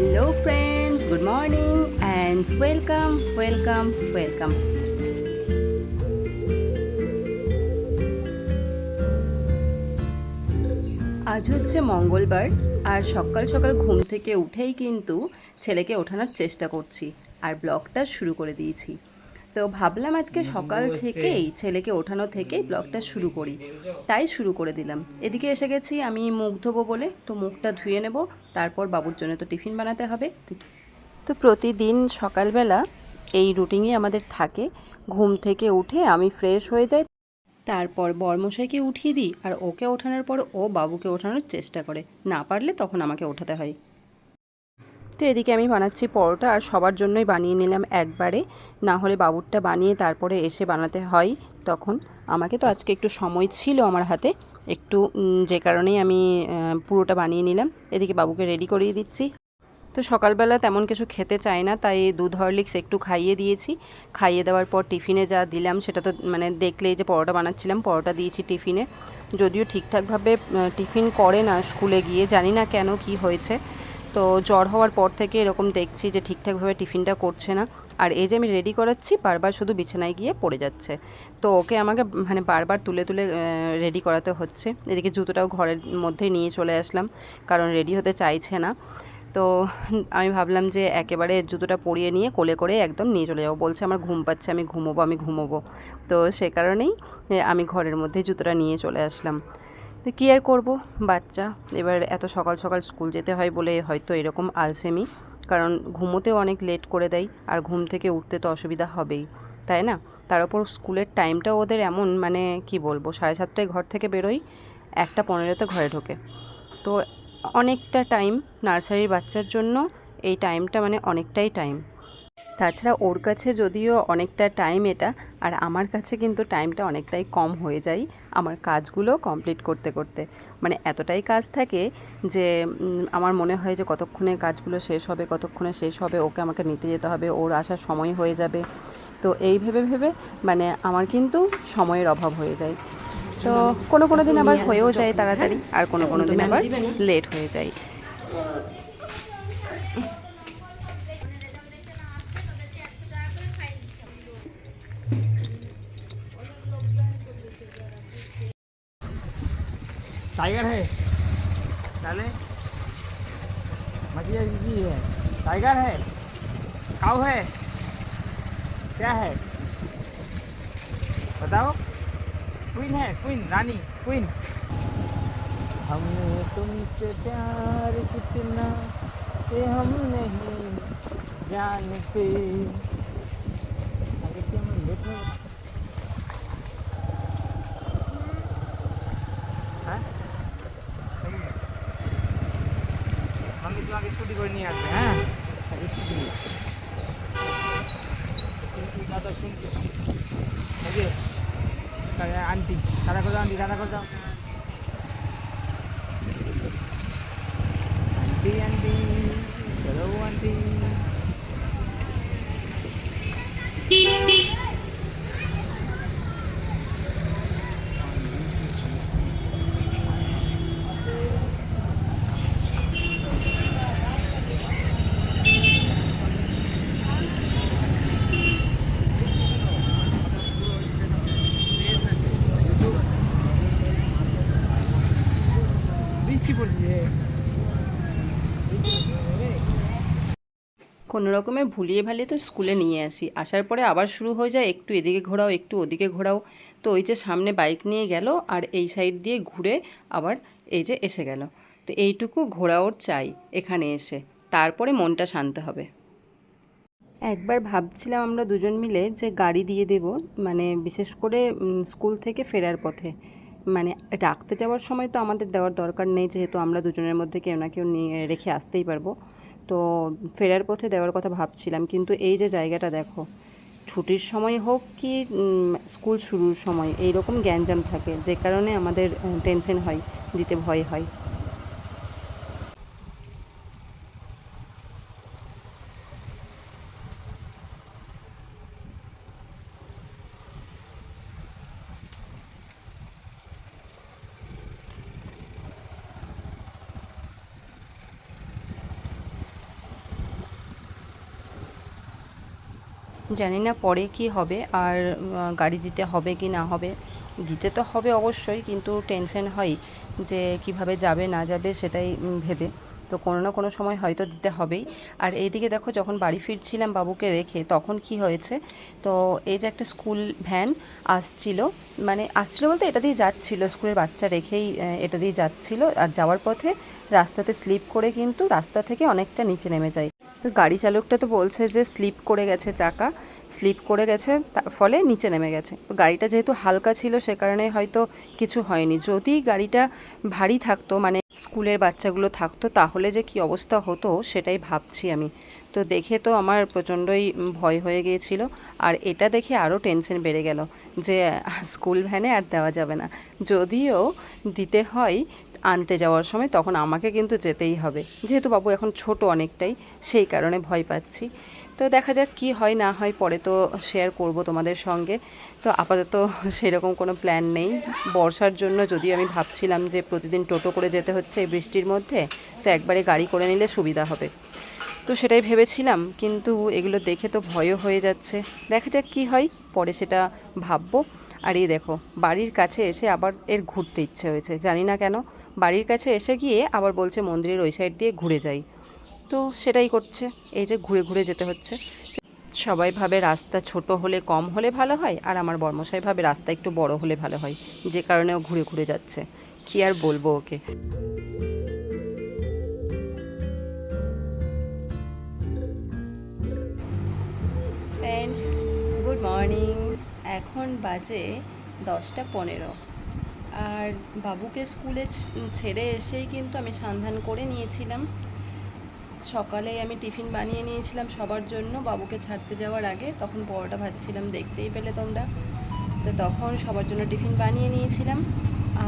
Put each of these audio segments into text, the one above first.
Hello friends good morning and welcome welcome welcome আজ হচ্ছে মঙ্গলবার আর সকাল সকাল ঘুম থেকে উঠেই কিন্তু ছেলেকে ওঠানোর চেষ্টা করছি আর ব্লগটা শুরু করে দিয়েছি। তো ভাবলাম আজকে সকাল থেকেই ছেলেকে ওঠানো থেকেই ব্লগটা শুরু করি। তাই শুরু করে দিলাম। এদিকে এসে গেছি আমি মুখ ধোবো বলে তো মুখটা ধুয়ে নেব তারপর বাবুর জন্য তো টিফিন বানাতে হবে। তো প্রতিদিন সকালবেলা এই রুটিনই আমাদের থাকে। ঘুম থেকে উঠে আমি ফ্রেশ হয়ে যাই। তারপর বরমশাইকে উঠিয়ে দিই আর ওকে ওঠানোর পর ও বাবুকে ওঠানোর চেষ্টা করে। না পারলে তখন আমাকে ওঠাতে হয়। তো এদিকে আমি বানাচ্ছি পরোটা আর সবার জন্যই বানিয়ে নিলাম একবারে। না হলে বাবুরটা বানিয়ে তারপরে এসে বানাতে হয় তখন। আমাকে তো আজকে একটু সময় ছিল আমার হাতে। একটু যে কারণেই আমি পুরোটা বানিয়ে নিলাম। এদিকে বাবুকে রেডি করিয়ে দিচ্ছি। তো সকালবেলা তেমন কিছু খেতে চায় না, তাই দুধ হরলিক্স একটু খাইয়ে দিয়েছি। খাইয়ে দেওয়ার পর টিফিনে যা দিলাম সেটা তো মানে দেখলেই যে পরোটা বানাচ্ছিলাম, পরোটা দিয়েছি টিফিনে। যদিও ঠিকঠাকভাবে টিফিন করে না স্কুলে গিয়ে, জানি না কেন কি হয়েছে। তো জ্বর হওয়ার পর থেকে এরকম দেখছি যে ঠিকঠাকভাবে টিফিনটা করছে না। আর এই যে আমি রেডি করাচ্ছি, বারবার শুধু বিছানায় গিয়ে পড়ে যাচ্ছে। তো ওকে আমাকে মানে বারবার তুলে তুলে রেডি করাতে হচ্ছে। এদিকে জুতোটাও ঘরের মধ্যে নিয়ে চলে আসলাম, কারণ রেডি হতে চাইছে না। তো আমি ভাবলাম যে একেবারে জুতোটা পরিয়ে নিয়ে কোলে করে একদম নিয়ে চলে যাব। বলছে, আমার ঘুম পাচ্ছে, আমি ঘুমোবো আমি ঘুমোবো। তো সে কারণেই আমি ঘরের মধ্যেই জুতোটা নিয়ে চলে আসলাম। তো কী আর করব? বাচ্চা। এবার এত সকাল সকাল স্কুল যেতে হয় বলে হয়তো এরকম আলসেমি। কারণ ঘুমোতেও অনেক লেট করে দেয়, আর ঘুম থেকে উঠতে তো অসুবিধা হবেই। তাই না? তার উপর স্কুলের টাইমটাও ওদের এমন মানে কি বলব, সাড়ে সাতটায় ঘর থেকে বেরোই, একটা পনেরোতে ঘরে ঢোকে। তো অনেকটা টাইম নার্সারির বাচ্চার জন্য, এই টাইমটা মানে অনেকটাই টাইম। তাছাড়া ওর কাছে যদিও অনেকটা টাইম এটা আর আমার কাছে কিন্তু টাইমটা অনেকটাই কম হয়ে যায় আমার কাজগুলো কমপ্লিট করতে করতে মানে এতটাই কাজ থাকে যে আমার মনে হয় যে কতক্ষণে কাজগুলো শেষ হবে কতক্ষণে শেষ হবে ওকে আমাকে নিতে যেতে হবে ওর আসার সময় হয়ে যাবে তো এই ভেবে ভেবে মানে আমার কিন্তু সময়ের অভাব হয়ে যায় তো কোনো কোনো দিন আবার হয়েও যায় তাড়াতাড়ি আর কোনো কোনো দিন আবার লেট হয়ে যায় टाइगर है। चले मछली जी है। टाइगर है। काऊ है। क्या है? बताओ। क्वीन है क्वीन रानी क्वीन। हमने तुमसे प्यार कितना ये हम नहीं जानते। आगे একটু স্কুটি করে নিয়ে আসবে হ্যাঁ? স্কুটি নিয়ে দাদা শুনছি আন্টি দাদা করে আন্টি দাদা করে আন্টি আন্টি আন্টি। কোনো রকমে ভুলিয়ে ভালিয়ে তো স্কুলে নিয়ে আসি। আসার পরে আবার শুরু হয়ে যায় একটু এদিকে ঘোরাও, একটু ওদিকে ঘোরাও। তো ওই যে সামনে বাইক নিয়ে গেল আর এই সাইড দিয়ে ঘুরে আবার এই যে এসে গেল। তো এইটুকু ঘোরা ওর চাই এখানে এসে। তারপরে মনটা শান্ত হবে। একবার ভাবছিলাম আমরা দুজন মিলে যে গাড়ি দিয়ে দেব মানে বিশেষ করে স্কুল থেকে ফেরার পথে। মানে রাখতে যাওয়ার সময় তো আমাদের দেওয়ার দরকার নেই, যেহেতু আমরা দুজনের মধ্যে কেউ না কেউ নিয়ে রেখে আসতেই পারব। তো ফেরার পথে দেওয়ার কথা ভাবছিলাম, কিন্তু এই যে জায়গাটা দেখো, ছুটির সময় হোক কি স্কুল শুরুর সময়, এইরকম গ্যাঞ্জাম থাকে, যে কারণে আমাদের টেনশন হয়, দিতে ভয় হয়। জানি না পরে কি হবে আর গাড়ি দিতে হবে কি না হবে। দিতে তো হবে অবশ্যই, কিন্তু টেনশন হয় যে কীভাবে যাবে না যাবে সেটাই ভেবে। তো কোনো না কোনো সময় হয়তো দিতে হবেই। আর এইদিকে দেখো, যখন বাড়ি ফিরছিলাম বাবুকে রেখে, তখন কি হয়েছে? তো এই যে একটা স্কুল ভ্যান আসছিল মানে আসছিল বলতে এটা দিয়ে যাচ্ছিল, স্কুলের বাচ্চা রেখেই এটা দিয়ে যাচ্ছিল। আর যাওয়ার পথে রাস্তাতে স্লিপ করে কিন্তু রাস্তা থেকে অনেকটা নিচে নেমে যায়। তো গাড়ি চালকটা তো বলছে যে স্লিপ করে গেছে চাকা, স্লিপ করে গেছে তার ফলে নিচে নেমে গেছে। তো গাড়িটা যেহেতু হালকা ছিল, সে কারণে হয়তো কিছু হয়নি। যদি গাড়িটা ভারী থাকতো মানে স্কুলের বাচ্চাগুলো থাকতো, তাহলে যে কি অবস্থা হতো, সেটাই ভাবছি আমি। তো দেখে তো আমার প্রচণ্ডই ভয় হয়ে গিয়েছিল। আর এটা দেখে আরও টেনশন বেড়ে গেল যে, স্কুল ভ্যানে আর দেওয়া যাবে না। যদিও দিতে হয় আনতে যাওয়ার সময় তখন আমাকে কিন্তু যেতেই হবে। যেহেতু বাবু এখন ছোট অনেকটাই, সেই কারণে ভয় পাচ্ছি। তো দেখা যাক কি হয়, না হয় পরে তো শেয়ার করব তোমাদের সঙ্গে। তো আপাতত সেরকম কোনো প্ল্যান নেই। বর্ষার জন্য যদিও আমি ভাবছিলাম যে প্রতিদিন টোটো করে যেতে হচ্ছে এই বৃষ্টির মধ্যে, তো একবারে গাড়ি করে নিলে সুবিধা হবে। তো সেটাই ভেবেছিলাম, কিন্তু এগুলো দেখে তো ভয়ও হয়ে যাচ্ছে। দেখা যাক কি হয়, পরে সেটা ভাববো। আর এই দেখো, বাড়ির কাছে এসে আবার এর ঘুরতে ইচ্ছে হয়েছে, জানি না কেন। বাড়ির কাছে এসে গিয়ে আবার বলছে মন্দিরের ওই সাইড দিয়ে ঘুরে যাই। তো সেটাই করছে। এই যে ঘুরে ঘুরে যেতে হচ্ছে। সবাই ভাবে রাস্তা ছোট হলে কম হলে ভালো হয়, আর আমার বর্মশাই ভাবে রাস্তা একটু বড় হলে ভালো হয়। যে কারণে ও ঘুরে ঘুরে যাচ্ছে। কি আর বলব ওকে? ফ্রেন্ডস গুড মর্নিং এখন বাজে দশটা পনেরো। আর বাবুকে স্কুলে ছেড়ে এসেই কিন্তু আমি সন্ধান করে নিয়েছিলাম। সকালে আমি টিফিন বানিয়ে নিয়েছিলাম সবার জন্য, বাবুকে ছাড়তে যাওয়ার আগে। তখন পরোটা ভাজছিলাম, দেখতেই পেলে তোমরা। তো তখন সবার জন্য টিফিন বানিয়ে নিয়েছিলাম।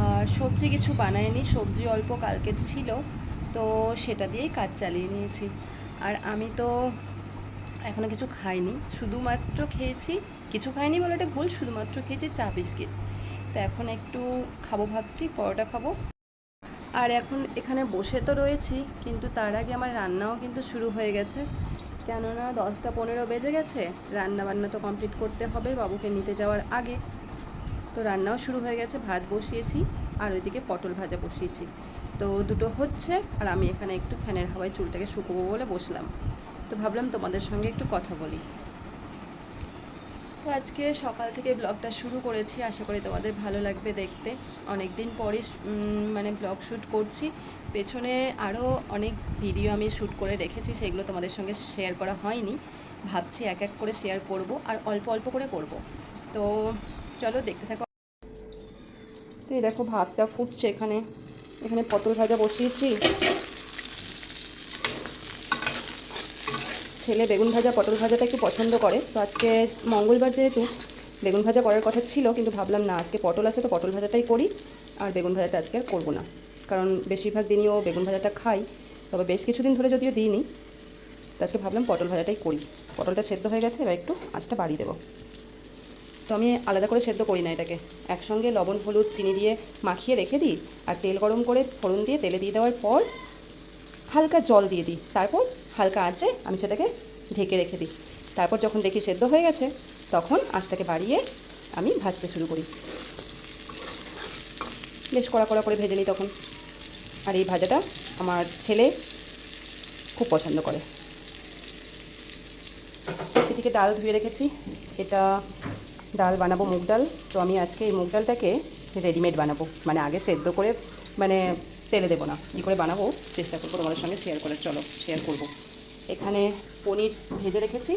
আর সবজি কিছু বানাইনি, সবজি অল্প কালকের ছিল, তো সেটা দিয়েই কাজ চালিয়ে নিয়েছি। আর আমি তো এখনও কিছু খাইনি, শুধুমাত্র খেয়েছি, কিছু খাইনি বলাটা ভুল, শুধুমাত্র খেয়েছি চা বিস্কিট। তো এখন একটু খাব ভাবছি, পরোটা খাব। আর এখন এখানে বসে তো রয়েছি, কিন্তু তার আগে আমার রান্নাও কিন্তু শুরু হয়ে গেছে। কেননা দশটা পনেরো বেজে গেছে রান্না বান্না তো কমপ্লিট করতে হবে বাবুকে নিতে যাওয়ার আগে। তো রান্নাও শুরু হয়ে গেছে, ভাত বসিয়েছি, আর ওইদিকে পটল ভাজা বসিয়েছি। তো দুটো হচ্ছে, আর আমি এখানে একটু ফ্যানের হাওয়ায় চুলটাকে শুকোবো বলে বসলাম। তো ভাবলাম তোমাদের সঙ্গে একটু কথা বলি। তো আজকে সকাল থেকে ব্লগটা শুরু করেছি। আশা করি তোমাদের ভালো লাগবে দেখতে। অনেক দিন পরে মানে ব্লগ শ্যুট করছি। পেছনে আরও অনেক ভিডিও আমি শ্যুট করে রেখেছি, সেগুলো তোমাদের সঙ্গে শেয়ার করা হয়নি। ভাবছি এক এক করে শেয়ার করব আর অল্প অল্প করে করব। তো চলো দেখতে থাকো। তো এই দেখো, ভাতটা ফুটছে এখানে। এখানে পটল ভাজা বসিয়েছি। ছেলে বেগুন ভাজা, পটল ভাজাটা একটু পছন্দ করে। তো আজকে মঙ্গলবার যেহেতু বেগুন ভাজা করার কথা ছিল, কিন্তু ভাবলাম না, আজকে পটল আছে তো পটল ভাজাটাই করি, আর বেগুন ভাজাটা আজকে আর করব না। কারণ বেশিরভাগ দিনই ও বেগুন ভাজাটা খাই তবে বেশ কিছুদিন ধরে যদিও দিই দিইনি, তো আজকে ভাবলাম পটল ভাজাটাই করি। পটলটা সেদ্ধ হয়ে গেছে, এবার একটু আঁচটা বাড়িয়ে দেবো। তো আমি আলাদা করে সেদ্ধ করি না এটাকে। একসঙ্গে লবণ, হলুদ, চিনি দিয়ে মাখিয়ে রেখে দিই, আর তেল গরম করে ফোড়ন দিয়ে তেলে দিয়ে দেওয়ার পর হালকা জল দিয়ে দিই। তারপর হালকা আঁচে আমি সেটাকে ঢেকে রেখে দিই। তারপর যখন দেখি সেদ্ধ হয়ে গেছে, তখন আঁচটাকে বাড়িয়ে আমি ভাজতে শুরু করি। বেশ কড়া কড়া করে ভেজে নিই তখন। আর এই ভাজাটা আমার ছেলে খুব পছন্দ করে। এদিকে ডাল ধুয়ে রেখেছি। এটা ডাল বানাবো মুগ ডাল। তো আমি আজকে এই মুগ ডালটাকে রেডিমেড বানাবো। মানে আগে সেদ্ধ করে মানে তেলে দেবো না। কী করে বানাবো, চেষ্টা করব তোমাদের সঙ্গে শেয়ার করে চলো শেয়ার করব। এখানে পনির ভেজে রেখেছি,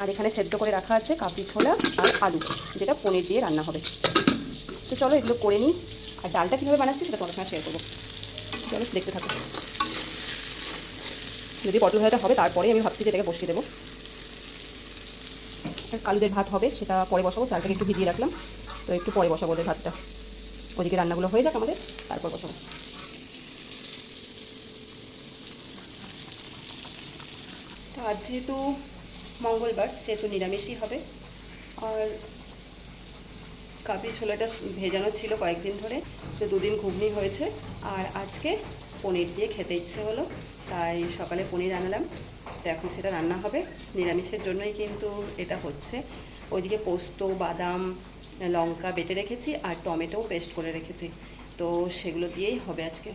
আর এখানে সেদ্ধ করে রাখা আছে কাপড়ি ছোলা আর আলু, যেটা পনির দিয়ে রান্না হবে। তো চলো, এগুলো করে নিই। আর ডালটা কীভাবে বানাচ্ছি সেটা তোমাদের সঙ্গে শেয়ার করব। চলো, দেখতে থাকো। যদি পটল ভাজাটা হবে তারপরে আমি ভাবছি যে এটাকে বসিয়ে দেবো। আর কালুদের ভাত হবে, সেটা পরে বসাবো। চালটাকে একটু ভিজিয়ে রাখলাম। তো একটু পরে বসাবো ওদের ভাতটা। ওদিকে রান্নাগুলো হয়ে যাক আমাদের, তারপর বসাবো। আজ যেহেতু মঙ্গলবার, সেহেতু নিরামিষই হবে। আর কাবলি ছোলাটা ভেজানো ছিল কয়েকদিন ধরে, তো দুদিন ঘুগনি হয়েছে। আর আজকে পনির দিয়ে খেতে ইচ্ছে হলো, তাই সকালে পনির আনলাম। তো এখন সেটা রান্না হবে। নিরামিষের জন্যই কিন্তু এটা হচ্ছে। ওইদিকে পোস্ত, বাদাম, লঙ্কা বেটে রেখেছি, আর টমেটো পেস্ট করে রেখেছি। তো সেগুলো দিয়েই হবে আজকে।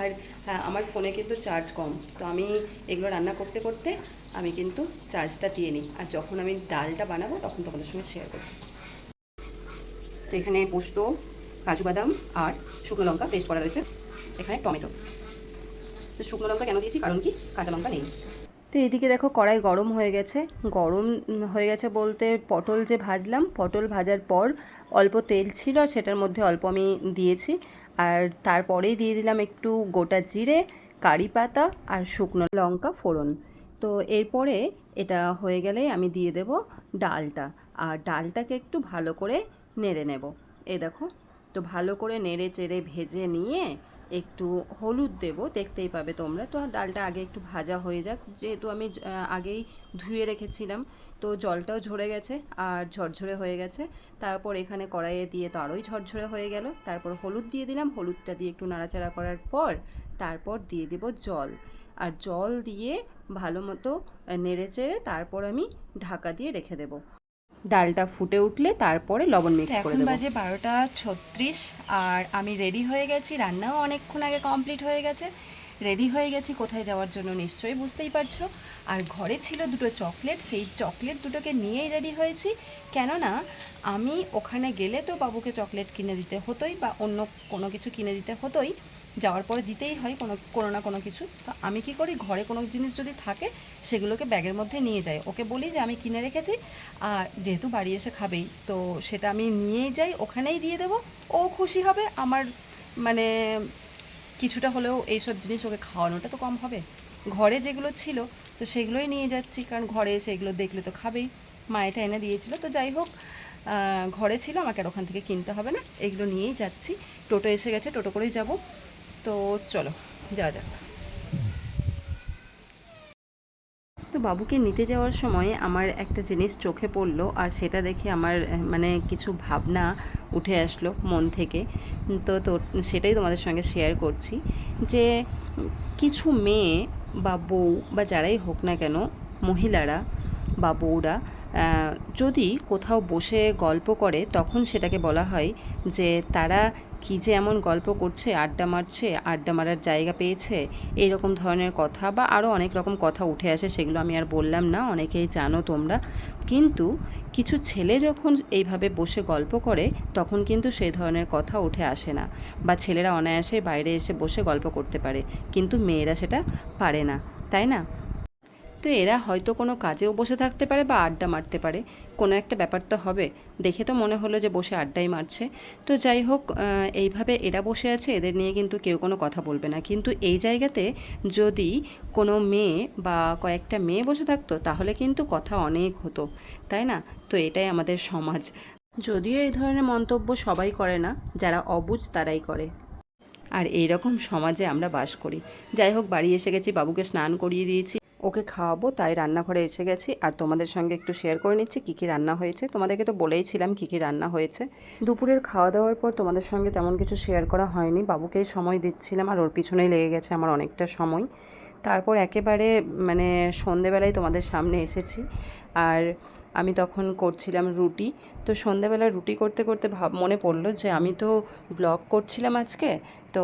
আর হ্যাঁ আমার ফোনে কিন্তু চার্জ কম। তো আমি এগুলো রান্না করতে করতে আমি কিন্তু চার্জটা দিয়ে নিই। আর যখন আমি ডালটা বানাবো, তখন তোমাদের সঙ্গে শেয়ার করব। তো এখানে পোস্ত, কাজু বাদাম আর শুকনো লঙ্কা পেস্ট করা রয়েছে। এখানে টমেটো। তো শুকনো লঙ্কা কেন দিয়েছি? কারণ কি কাঁচা লঙ্কা নেই। তো এদিকে দেখো কড়াই গরম হয়ে গেছে। গরম হয়ে গেছে বলতে পটল যে ভাজলাম, পটল ভাজার পর অল্প তেল ছিল আর সেটার মধ্যে অল্প আমি দিয়েছি। আর তারপরেই দিয়ে দিলাম একটু গোটা জিরে, কারি পাতা আর শুকনো লঙ্কা ফোড়ন। তো এরপরে এটা হয়ে গেলে আমি দিয়ে দেব ডালটা। আর ডালটাকে একটু ভালো করে নেড়ে নেব। এ দেখো, তো ভালো করে নেড়ে চেড়ে ভেজে নিয়ে একটু হলুদ দেব, দেখতেই পাবে তোমরা। তো ডালটা আগে একটু ভাজা হয়ে যাক। যেহেতু আমি আগেই ধুয়ে রেখেছিলাম, তো জলটাও ঝরে গেছে আর ঝরঝরে হয়ে গেছে। তারপর এখানে কড়াইয়ে দিয়ে তো আরোই ঝরঝরে হয়ে গেল। তারপর হলুদ দিয়ে দিলাম। হলুদটা দিয়ে একটু নাড়াচাড়া করার পর তারপর দিয়ে দেব জল। আর জল দিয়ে ভালো মতো নেড়ে চেড়ে তারপর আমি ঢাকা দিয়ে রেখে দেবো। ডালটা ফুটে উঠলে তারপরে লবণ মিক্স করে দেবো। বাজে বারোটা ছত্রিশ আর আমি রেডি হয়ে গেছি। রান্নাও অনেকক্ষণ আগে কমপ্লিট হয়ে গেছে। রেডি হয়ে গেছি, কোথায় যাওয়ার জন্য নিশ্চয়ই বুঝতেই পারছ। আর ঘরে ছিল দুটো চকলেট, সেই চকলেট দুটোকে নিয়েই রেডি হয়েছি। কেননা, আমি ওখানে গেলে তো বাবুকে চকলেট কিনে দিতে হতোই বা অন্য কোনো কিছু কিনে দিতে হতোই, যাওয়ার পরে দিতেই হয় কোনো কোনো না কোনো কিছু। তো আমি কি করি, ঘরে কোনো জিনিস যদি থাকে, সেগুলোকে ব্যাগের মধ্যে নিয়ে যাই। ওকে বলি যে, আমি কিনে রেখেছি, আর যেহেতু বাড়ি এসে খাবেই, তো সেটা আমি নিয়েই যাই, ওখানেই দিয়ে দেবো। ও খুশি হবে, আমার মানে কিছুটা হলেও এইসব জিনিস ওকে খাওয়ানোটা তো কম হবে। ঘরে যেগুলো ছিল, তো সেগুলোই নিয়ে যাচ্ছি, কারণ ঘরে সেগুলো দেখলে তো খাবেই। মায়েটা এনে দিয়েছিল, তো যাই হোক ঘরে ছিল, আমাকে আর ওখান থেকে কিনতে হবে না। এগুলো নিয়েই যাচ্ছি। টোটো এসে গেছে, টোটো করেই যাব। তো চলো, যাওয়া যাক তো বাবুকে নিতে যাওয়ার সময় আমার একটা জিনিস চোখে পড়ল আর সেটা দেখে আমার মানে কিছু ভাবনা উঠে আসলো মন থেকে। তো তো সেটাই তোমাদের সঙ্গে শেয়ার করছি যে কিছু মেয়ে বা বউ বা যারাই হোক না কেন মহিলারা বা বউরা যদি কোথাও বসে গল্প করে, তখন সেটাকে বলা হয় যে, তারা কী যে এমন গল্প করছে, আড্ডা মারছে, আড্ডা মারার জায়গা পেয়েছে এইরকম ধরনের কথা বা আরও অনেক রকম কথা উঠে আসে, সেগুলো আমি আর বললাম না, অনেকেই জানো তোমরা। কিন্তু কিছু ছেলে যখন এইভাবে বসে গল্প করে, তখন কিন্তু সেই ধরনের কথা উঠে আসে না বা ছেলেরা অনায়াসে বাইরে এসে বসে গল্প করতে পারে, কিন্তু মেয়েরা সেটা পারে না, তাই না? তো এরা হয়তো কোনো কাজেও বসে থাকতে পারে বা আড্ডা মারতে পারে। কোনো একটা ব্যাপার তো হবে। দেখে তো মনে হলো যে বসে আড্ডাই মারছে। তো যাই হোক এইভাবে এরা বসে আছে, এদের নিয়ে কিন্তু কেউ কোনো কথা বলবে না। কিন্তু এই জায়গাতে যদি কোনো মেয়ে বা কয়েকটা মেয়ে বসে থাকতো, তাহলে কিন্তু কথা অনেক হতো। তাই না? তো এটাই আমাদের সমাজ। যদিও এই ধরনের মন্তব্য সবাই করে না, যারা অবুঝ তারাই করে। আর এই রকম সমাজে আমরা বাস করি। যাই হোক, বাড়ি এসে গেছি, বাবুকে স্নান করিয়ে দিয়েছি। ওকে খাওয়াবো, তাই রান্নাঘরে এসে গেছি। আর তোমাদের সঙ্গে একটু শেয়ার করে নিচ্ছি কী কী রান্না হয়েছে। তোমাদেরকে তো বলেইছিলাম কী কী রান্না হয়েছে। দুপুরের খাওয়া দাওয়ার পর তোমাদের সঙ্গে তেমন কিছু শেয়ার করা হয়নি। বাবুকেই সময় দিচ্ছিলাম, আর ওর পিছনেই লেগে গেছে আমার অনেকটা সময়। তারপর একেবারে মানে সন্ধেবেলায় তোমাদের সামনে এসেছি। আর আমি তখন করছিলাম রুটি। তো সন্ধেবেলা রুটি করতে করতে ভাব, মনে পড়ল যে আমি তো ব্লগ করছিলাম আজকে। তো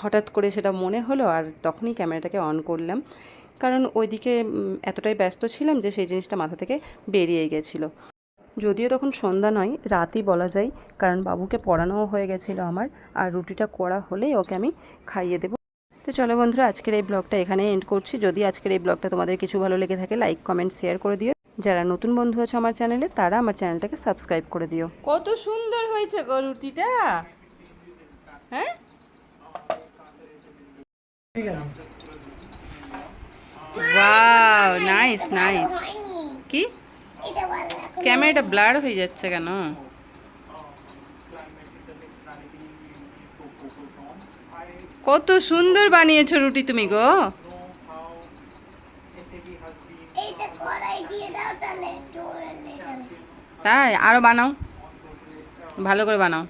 হঠাৎ করে সেটা মনে হলো, আর তখনই ক্যামেরাটাকে অন করলাম। কারণ ওইদিকে এতটাই ব্যস্ত ছিলাম যে সেই জিনিসটা মাথা থেকে বেরিয়ে গেছিল। যদিও তখন সন্ধ্যা নয়, রাতই বলা যায়, কারণ বাবুকে পড়ানোও হয়ে গেছিল আমার, আর রুটিটা করা হলেই ওকে আমি খাইয়ে দেবো। তো চলো বন্ধুরা, আজকের এই ব্লগটা এখানে এন্ড করছি। যদি আজকের এই ব্লগটা তোমাদের কিছু ভালো লেগে থাকে লাইক কমেন্ট শেয়ার করে দিও। যারা নতুন বন্ধু আছে আমার চ্যানেলে, তারা আমার চ্যানেলটাকে সাবস্ক্রাইব করে দিও। কত সুন্দর হয়েছে গো রুটিটা! হ্যাঁ? নাইস নাইস কি? ক্যামেরাটা ব্লার হয়ে যাচ্ছে কেন? কত সুন্দর বানিয়েছো রুটি তুমি গো। তাই, আরও বানাও। ভালো করে বানাও।